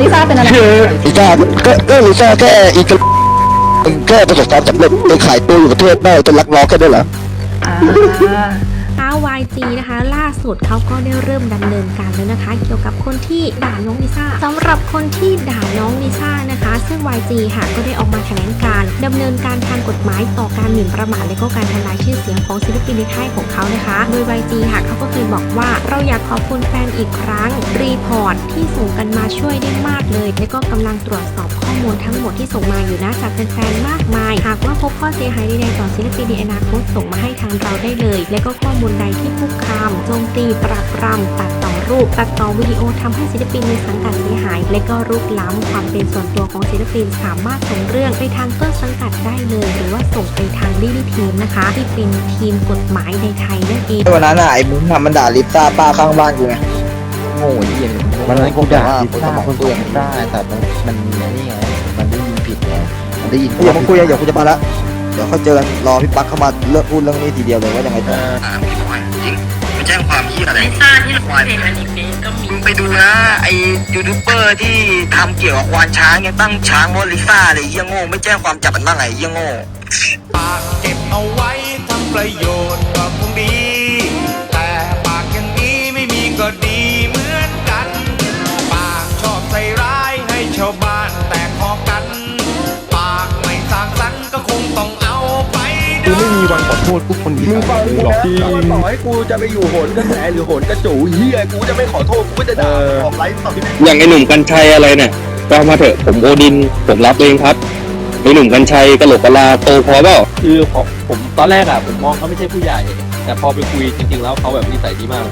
ลิซ่าเป็นอะไรลิซ่าก็ก็ลิซ่าแค่อีกแค่ประสบความสำเร็จไปขายตัวอยู่ประเทศแม่จนรักน้องแค่นั้นเหรอ อ่าท้า YG นะคะ ล่าสุดเขาก็ได้เริ่มดำเนินการแล้วนะคะ เกี่ยวกับคนที่ด่าน้องลิซ่าสำหรับคนที่ด่าน้องลิซ่านะคะ ซึ่ง YG ค่ะก็ได้ออกมาแถลงการดำเนินการทางกฎหมายต่อการหมิ่นประมาทและก็การทำลายชื่อเสียงของศิลปินในค่ายของเขานะคะ โดย YG ค่ะเขาก็เคยบอกว่าเราอยากขอบคุณแฟนอีกครั้ง รีพอร์ตที่ส่งกันมาช่วยได้มากเลย และก็กำลังตรวจสอบข้อมูลทั้งหมดที่ส่งมาอยู่นะจากแฟนๆมากมาย หากว่าพบข้อเสียหายใดๆต่อศิลปินในอนาคตส่งมาให้ทางเราได้เลย และก็ข้อมูลดที่คุกคามโจมตีปราบปรามตัดต่อรูป ตัดต่อวิดีโอทำให้ศิลปินในสังกัดเสียหาย และก็รุกล้ำความเป็นส่วนตัวของศิลปินสามารถส่งเรื่องไปทางต้นสังกัดได้เลย หรือว่าส่งไปทางลิลี่ทีมนะคะ ที่เป็นทีมกฎหมายในไทยนั่นเองวันนั้นอะไอ้มุ้งทำมันด่าลิซ่าป้าข้างบ้านกูไงโง่ยี่ยวันนั้นกูด่าลิคนซ่าสมองเปลืองได้แต่มันมันนี่ไงมันได้ยินผิดไงมันได้ยินอย่ามาคุยอะเดี๋ยวกูจะมาละเดี๋ยวเขาเจอกันรอพี่ปั๊กเข้ามาเลิกพูดเรื่องนี้ทีเดียวเลยว่ายังไงต่อจริงไป แจ้งความที่อะไรซ่าที่ควายอนิเมะก็มีมึงไปดูนะไอยูทูบเบอร์ที่ทำเกี่ยวกับควานช้างเนี่ยตั้งช้างว่าลิซ่าเลยเยี่ยโง่ไม่แจ้งความจับมันบ้างไงเยี่ยโง่ปากเก็บเอาไว้ทำประโยชน์ก็คงดี แต่ปากอย่างนี้ไม่มีก็ดีเหมือนกัน ปากชอบใส่ร้ายให้ชาวบ้าน ไม่มีวันขอโทษพวกคนอีมึงสาฟันงกูหรอกนะจริงว่าต่อให้กูจะไปอยู่โหนกระแสหรือโหนกระจูเฮียกูจะไม่ขอโทษกูก็จะด่าออกไลฟ์สดอย่างไอหนุ่มกัญชัยอะไรเนี่ยก็มาเถอะผมโอดิน ผมรับเองครับไอหนุ่มกัญชัยกะโหลกกะลาโตพอเปล่าคือผมผมตอนแรกอะผมมองเขาไม่ใช่ผู้ใหญ่ แต่พอไปคุยจริงๆแล้วเขาแบบนิสัยดีมาก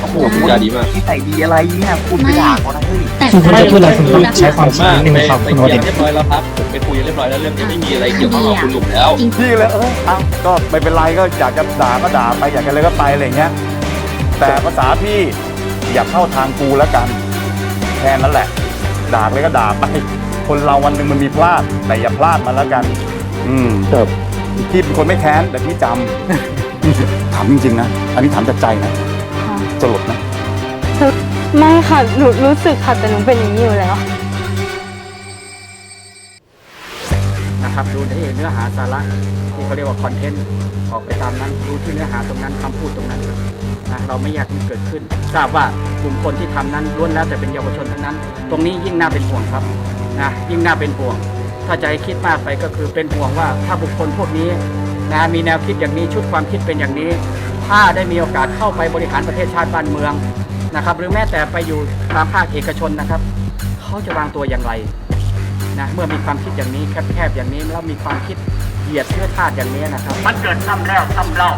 โอ้โหพูดจาดีมากที่ใส่ดีอะไรเนี่ยคุณไปด่าเขานะเฮ้ยแต่คุณจะพูดอะไรคุณต้องใช้ความมากไปไปเคลียร์เรียบร้อยแล้วครับผมไปคุยเรียบร้อยแล้วเรื่องนี้ไม่มีอะไรเกี่ยวข้องกับคุณหนุ่มแล้ว พี่เลยเออเอาก็ไม่เป็นไรก็อยากจะด่าก็ด่าไปอยากจะอะไรก็ไปอะไรอย่างเงี้ย แต่ภาษาพี่อย่าเข้าทางกูแล้วกันแค่นั้นแหละ ด่าเลยก็ด่าไป คนเราวันหนึ่งมันมีพลาดแต่อย่าพลาดมันแล้วกัน อืม ครับ พี่เป็นคนไม่แค้นแต่พี่จำ ถามจริงๆนะ อันนี้ถามจากใจนะสลดนะไม่ค่ะหนูรู้สึกค่ะแต่หนูเป็นอย่างนี้อยู่แล้ว นะครับดูที่เนื้อหาสาระที่เขาเรียกว่าคอนเทนต์ออกไปตามนั้นดูที่เนื้อหาตรงนั้นคำพูดตรงนั้นนะเราไม่อยากให้มันเกิดขึ้น ทราบว่ากลุ่มคนที่ทำนั้นล้วนแล้วแต่เป็นเยาวชนทั้งนั้น ตรงนี้ยิ่งน่าเป็นห่วงครับนะยิ่งน่าเป็นห่วง ถ้าจะให้คิดมากไปก็คือเป็นห่วงว่าถ้าบุคคลพวกนี้นะมีแนวคิดอย่างนี้ชุดความคิดเป็นอย่างนี้ ถ้าได้มีโอกาสเข้าไปบริหารประเทศชาติบ้านเมืองนะครับ หรือแม้แต่ไปอยู่ตามภาคเอกชนนะครับเขาจะวางตัวอย่างไรนะเมื่อมีความคิดอย่างนี้แคบๆอย่างนี้แล้วมีความคิดเหยียดเชื้อชาติอย่างนี้นะครับ มันเกิดซ้ำแล้วซ้ำเล่า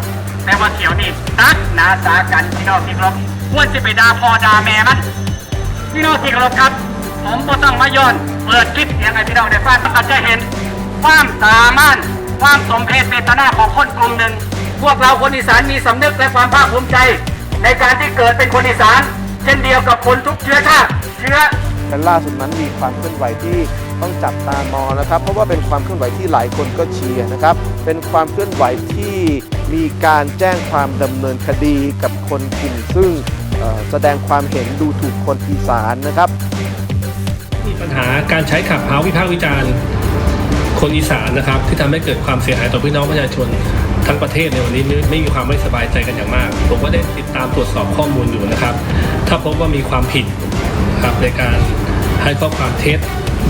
แต่ว่าเขียวนี่ตักนาสากันพี่น้องที่เคารพควรจะไปด่าพ่อด่าแม่มันพี่น้องที่เคารพครับ ผมก็ต้องมาย้อน เปิดคลิปเสียงให้พี่น้องได้ฟังก็จะเห็น ความสามารถความสมเพศเมตนาของคนกลุ่มหนึ่ง พวกเราคนอีสานมีสำนึกและความภาคภูมิใจ ในการที่เกิดเป็นคนอีสาน เช่นเดียวกับคนทุกเชื้อชาติเชื้อและล่าสุดนั้นมีความเคลื่อนไหวที่ต้องจับตามองนะครับ เพราะว่าเป็นความเคลื่อนไหวที่หลายคนก็เชียร์นะครับ เป็นความเคลื่อนไหวที่มีการแจ้งความดำเนินคดีกับคนกลุ่มซึ่งแสดงความเห็นดูถูกคนอีสานนะครับ มีปัญหาการใช้ขับเฮาวิพากษ์วิจารณ์คนอีสานนะครับ ที่ทำให้เกิดความเสียหายต่อพี่น้องประชาชนทั้งประเทศในวันนี้ไม่มีความไม่สบายใจกันอย่างมาก ผมก็ได้ติดตามตรวจสอบข้อมูลอยู่นะครับ ถ้าพบว่ามีความผิดครับในการให้ข้อความเท็จ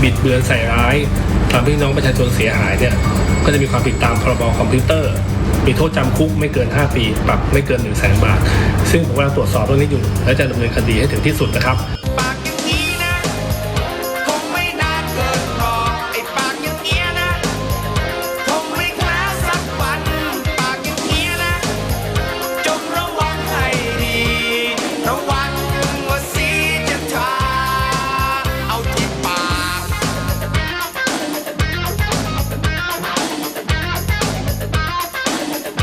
บิดเบือนใส่ร้ายทำให้พี่น้องประชาชนเสียหายเนี่ยก็จะมีความผิดตามพรบคอมพิวเตอร์ มีโทษจำคุกไม่เกิน 5 ปี ปรับไม่เกิน1 0 0 0 0แสนบาท ซึ่งผมกำลังตรวจสอบเรื่องนี้อยู่ และจะดำเนินคดีให้ถึงที่สุดนะครับ